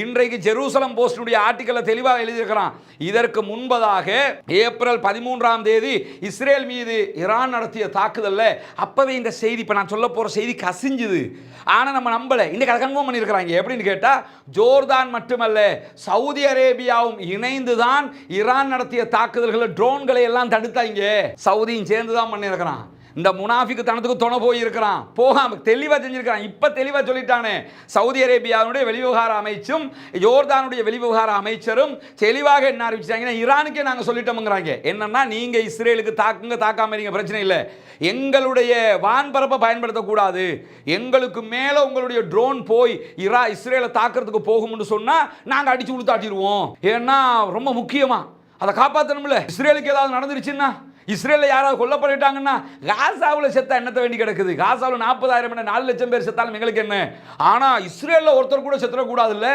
இன்றைக்கு ஜெருசலம் போஸ்டுடைய ஆர்டிக்கலை தெளிவாக எழுதியிருக்கிறான். இதற்கு முன்பதாக ஏப்ரல் பதிமூன்றாம் தேதி இஸ்ரேல் மீது ஈரான் நடத்திய தாக்குதலில் அப்போவே இந்த செய்தி இப்போ நான் சொல்ல போகிற செய்தி கசிஞ்சுது. ஆனால் நம்ம நம்பலை. இன்றைக்கி அதை கன்ஃபார்ம் பண்ணியிருக்கிறாங்க. எப்படின்னு கேட்டால் ஜோர்தான் மட்டுமல்ல சவுதி அரேபியாவும் இணைந்து தான் ஈரான் நடத்திய தாக்குதல்களை ட்ரோன்களை எல்லாம் தடுத்தாங்க. சவுதியும் சேர்ந்து தான் பண்ணியிருக்கிறான். இந்த முனாஃபிக்கு தனத்துக்கு துணை போயிருக்கிறான். போகாம தெளிவாக செஞ்சிருக்கிறான் இப்போ தெளிவாக சொல்லிட்டானே. சவுதி அரேபியாவுடைய வெளிவிவகார அமைச்சும் ஜோர்தானுடைய வெளிவிவகார அமைச்சரும் தெளிவாக என்ன அறிவிச்சாங்கன்னா ஈரானுக்கே நாங்கள் சொல்லிட்டோம்ங்கிறாங்க. என்னன்னா நீங்கள் இஸ்ரேலுக்கு தாக்குங்க தாக்காம இருங்க பிரச்சனை இல்லை. எங்களுடைய வான்பரப்பை பயன்படுத்தக்கூடாது. எங்களுக்கு மேலே உங்களுடைய ட்ரோன் போய் இரா இஸ்ரேலை தாக்குறதுக்கு போகும்னு சொன்னால் நாங்கள் அடிச்சு கொடுத்தாட்டிடுவோம் ஏன்னா ரொம்ப முக்கியமாக அதை காப்பாற்றணும்ல இஸ்ரேலுக்கு ஏதாவது நடந்துருச்சுன்னா இஸ்ரேலில் யாராவது கொல்லப்பட்டுட்டாங்கன்னா காசாவில் செத்தா என்னத்தை வேண்டி கிடக்குது? காசாவில் நாற்பதாயிரம் என்ன நாலு லட்சம் பேர் செத்தாலும் எங்களுக்கு என்ன? ஆனால் இஸ்ரேலில் ஒருத்தர் கூட செத்துடக்கூடாதுல்ல?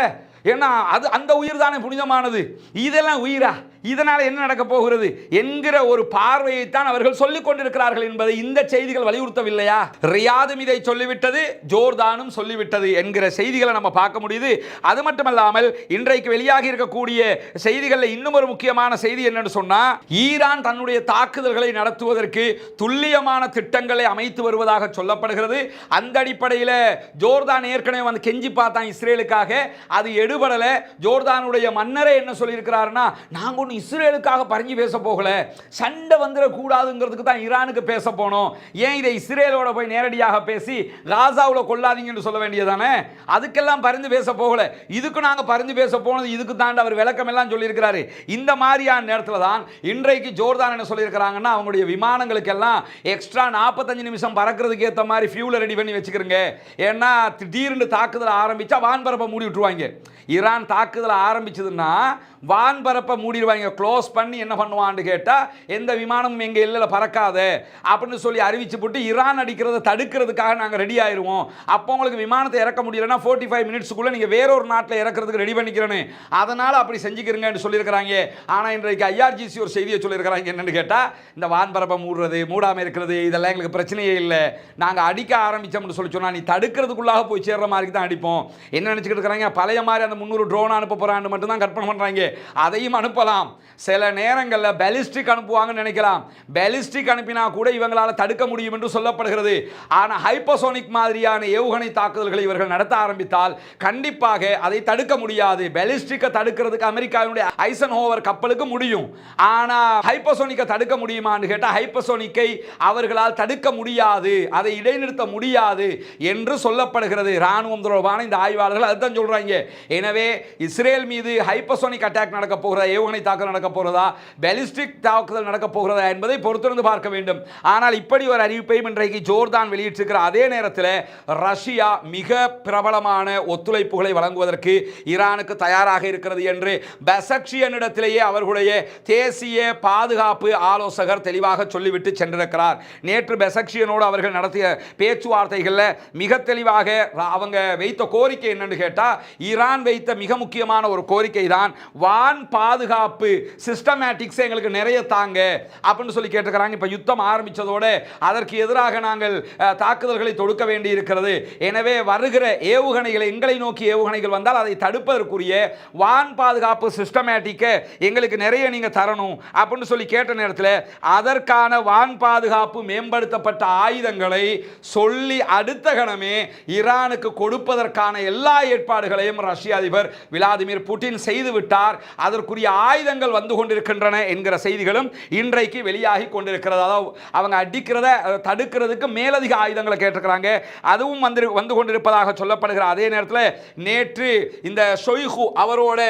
ஏன்னா அது அந்த உயிர் தானே புனிதமானது. இதெல்லாம் உயிரா? இதனால் என்ன நடக்க போகிறது என்கிற ஒரு பார்வையைத்தான் அவர்கள் சொல்லிக் கொண்டிருக்கிறார்கள் என்பதை இந்த செய்திகள் வலியுறுத்தவில்லையா? ரியாதும் இதை சொல்லிவிட்டது ஜோர்தானும் சொல்லிவிட்டது என்கிற செய்திகளை நம்ம பார்க்க முடியுது. அது மட்டுமல்லாமல் இன்றைக்கு வெளியாகி இருக்கக்கூடிய செய்திகளில் இன்னும் ஒரு முக்கியமான செய்தி என்னன்னு சொன்னா ஈரான் தன்னுடைய தாக்குதல்களை நடத்துவதற்கு துல்லியமான திட்டங்களை அமைத்து வருவதாக சொல்லப்படுகிறது. அந்த அடிப்படையில் ஜோர்தான் ஏற்கனவே வந்து கெஞ்சி பார்த்தான் இஸ்ரேலுக்காக. அது எடுபடலை. ஜோர்தானுடைய மன்னரே என்ன சொல்லியிருக்கிறாருன்னா நாங்கள் ஒன்றும் இஸ்ரேலுக்காக பறிஞ்சு பேச போகல. சண்டை வந்துடக்கூடாதுங்கிறதுக்கு தான் ஈரானுக்கு பேச போனோம். ஏன் இதை இஸ்ரேலோட போய் நேரடியாக பேசி காசாவில் கொள்ளாதீங்கன்னு சொல்ல வேண்டியதானே அதுக்கெல்லாம் பரிந்து பேச போகல. இதுக்கு நாங்கள் பரிந்து பேச போனது இதுக்கு தாண்டி அவர் விளக்கம் எல்லாம் சொல்லியிருக்கிறாரு. இந்த மாதிரியான நேரத்தில் தான் இன்றைக்கு ஜோர்தான் என்ன சொல்லியிருக்கிறாங்கன்னா அவங்களுடைய விமானங்களுக்கெல்லாம் எக்ஸ்ட்ரா நாற்பத்தஞ்சு நிமிஷம் பறக்கிறதுக்கு ஏற்ற மாதிரி ஃபியூலை ரெடி பண்ணி வச்சுக்கிறோங்க. ஏன்னா திடீர்னு தாக்குதல் ஆரம்பித்தா வான்பரப்பை மூடி விட்டுருவாங்க. ஈரான் தாக்குதல் ஆரம்பிச்சதுன்னா வான்பரப்பை மூடிடுவாங்க. க்ளோஸ் பண்ணி என்ன பண்ணுவான்னு கேட்டால் எந்த விமானமும் எங்கள் எல்லையில் பறக்காத அப்படின்னு சொல்லி அறிவிச்சு போட்டு ஈரான் அடிக்கிறத தடுக்கிறதுக்காக நாங்கள் ரெடி ஆயிடுவோம் அப்போ உங்களுக்கு விமானத்தை இறக்க முடியலன்னா ஃபோர்ட்டி ஃபைவ் மினிட்ஸுக்குள்ளே நீங்கள் வேறொரு நாட்டில் இறக்கிறதுக்கு ரெடி பண்ணிக்கிறேன்னு. அதனால் அப்படி செஞ்சுக்கிறீங்கன்னு சொல்லியிருக்கிறாங்க. ஆனால் இன்றைக்கு ஐஆர்ஜிசி ஒரு செய்தியை சொல்லியிருக்கிறாங்க. என்னென்னு கேட்டால் இந்த வான்பரப்பை மூடுறது மூடாமல் இருக்கிறது இதெல்லாம் எங்களுக்கு பிரச்சனையே இல்லை. நாங்கள் அடிக்க ஆரம்பித்தோம்னு சொல்லி சொன்னால் நீ தடுக்கிறதுக்குள்ளாக போய் சேர்ற மாதிரி தான் அடிப்போம். என்ன நினச்சிக்கிட்டு இருக்கிறாங்க? பழைய மாதிரி அந்த முந்நூறு ட்ரோன் அனுப்ப போகிறான்னு மட்டும் தான் கற்பனை பண்ணுறாங்க அதையும் அனுப்பலாம். சில நேரங்களில் பெலிஸ்டிக் அனுப்புவாங்கன்னு நினைக்கலாம். பெலிஸ்டிக் அனுப்பினா கூட இவங்களால் தடுக்க முடியும் என்று சொல்லப்படுகிறது. ஆனால் ஹைப்போசோனிக் மாதிரியான ஏவுகணை தாக்குதல்களை இவர்கள் நடத்த ஆரம்பித்தால் கண்டிப்பாக அதை தடுக்க முடியாது. பெலிஸ்டிக்கை தடுக்கிறதுக்கு அமெரிக்காவினுடைய ஐசன் ஹோவர் கப்பலுக்கு முடியும். ஆனால் ஹைப்போசோனிக்கை தடுக்க முடியுமான்னு கேட்டால் ஹைப்போசோனிக்கை அவர்களால் தடுக்க முடியாது. அதை இடைநிறுத்த முடியாது என்று சொல்லப்படுகிறது. ராணுவம் தொடர்பான இந்த ஆய்வாளர்கள் அதுதான் சொல்கிறாங்க எனவே இஸ்ரேல் மீது ஹைப்போசோனிக் அட்டாக் நடக்க போகிறதா? ஏவுகணை தாக்குதல் நடக்க போகிறதா? பெலிஸ்டிக் தாக்குதல் நடக்க போகிறதா என்பதை பொறுத்திருந்து பார்க்க வேண்டும். ஆனால் இப்படி ஒரு அறிவிப்பையும் இன்றைக்கு ஜோர்தான் வெளியிட்டிருக்கிற அதே நேரத்தில் ரஷ்யா மிக பிரபலமான ஒத்துழைப்புகளை வழங்குவதற்கு ஈரானுக்கு தயாராக இருக்கிறது என்று பெசக்ஷியனிடத்திலேயே அவர்களுடைய தேசிய பாதுகாப்பு ஆலோசகர் தெளிவாக சொல்லிவிட்டு சென்றிருக்கிறார். நேற்று பெசக்ஷியனோடு அவர்கள் நடத்திய பேச்சுவார்த்தைகளில் மிக தெளிவாக அவங்க வைத்த கோரிக்கை என்னன்னு கேட்டால் ஈரான் வைத்த மிக முக்கியமான ஒரு கோரிக்கை தான் வான் பாதுகாப்பு சிஸ்டமேட்டிக்ஸ் எங்களுக்கு நிறைய தாங்க அப்படின்னு சொல்லி கேட்டுக்கிறாங்க இப்போ யுத்தம் ஆரம்பித்ததோடு அதற்கு எதிராக நாங்கள் தாக்குதல்களை தொடுக்க வேண்டி இருக்கிறது எனவே வருகிற ஏவுகணைகளை எங்களை நோக்கி ஏவுகணைகள் வந்தால் அதை தடுப்பதற்குரிய வான் பாதுகாப்பு சிஸ்டமேட்டிக்கை எங்களுக்கு நிறைய நீங்கள் தரணும் அப்படின்னு சொல்லி கேட்ட நேரத்தில் அதற்கான வான் பாதுகாப்பு மேம்படுத்தப்பட்ட ஆயுதங்களை சொல்லி அடுத்த கணமே ஈரானுக்கு கொடுப்பதற்கான எல்லா ஏற்பாடுகளையும் ரஷ்ய அதிபர் விளாதிமிர் புட்டின் செய்துவிட்டார் விட்டார் அதற்குரிய ஆயுதங்கள் வந்து கொண்டிருக்கின்றன என்கிற செய்திகளும் இன்றைக்கு வெளியாகி கொண்டிருக்கிறது. அதாவது அவங்க அடிக்கிறத தடுக்கிறதுக்கு மேலதிக ஆயுதங்களை கேட்டிருக்கிறாங்க. அதுவும் வந்து வந்து கொண்டிருப்பதாக சொல்லப்படுகிற அதே நேரத்தில் நேற்று இந்த ஷொய்ஹு அவரோட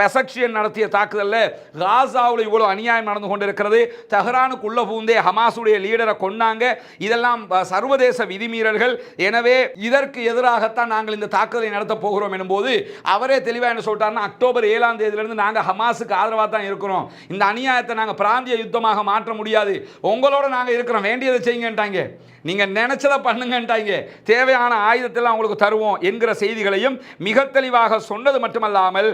பெசக்ஷியன் நடத்திய தாக்குதலில் காசாவில் இவ்வளோ அநியாயம் நடந்து கொண்டிருக்கிறது. தெஹ்ரானுக்கு உள்ள பூந்தே ஹமாஸுடைய லீடரை கொண்டாங்க இதெல்லாம் சர்வதேச விதிமீறல்கள். எனவே இதற்கு எதிராகத்தான் நாங்கள் இந்த தாக்குதலை நடத்த போகிறோம் எனும்போது அவரே தெளிவாக என்ன சொல்லிட்டாருன்னா அக்டோபர் ஏழாம் தேதியிலிருந்து நாங்கள் ஹமாஸுக்கு ஆதரவாக தான் இருக்கிறோம். இந்த அநியாயத்தை நாங்கள் பிராந்திய யுத்தமாக மாற்ற முடியாது. உங்களோட நாங்கள் இருக்கிறோம். வேண்டியதை செய்யுங்கன்ட்டாங்க. நீங்கள் நினச்சதை பண்ணுங்கன்ட்டாங்க. தேவையான ஆயுதத்தெல்லாம் உங்களுக்கு தருவோம் என்கிற செய்திகளையும் மிக தெளிவாக சொன்னது மட்டுமல்லாமல்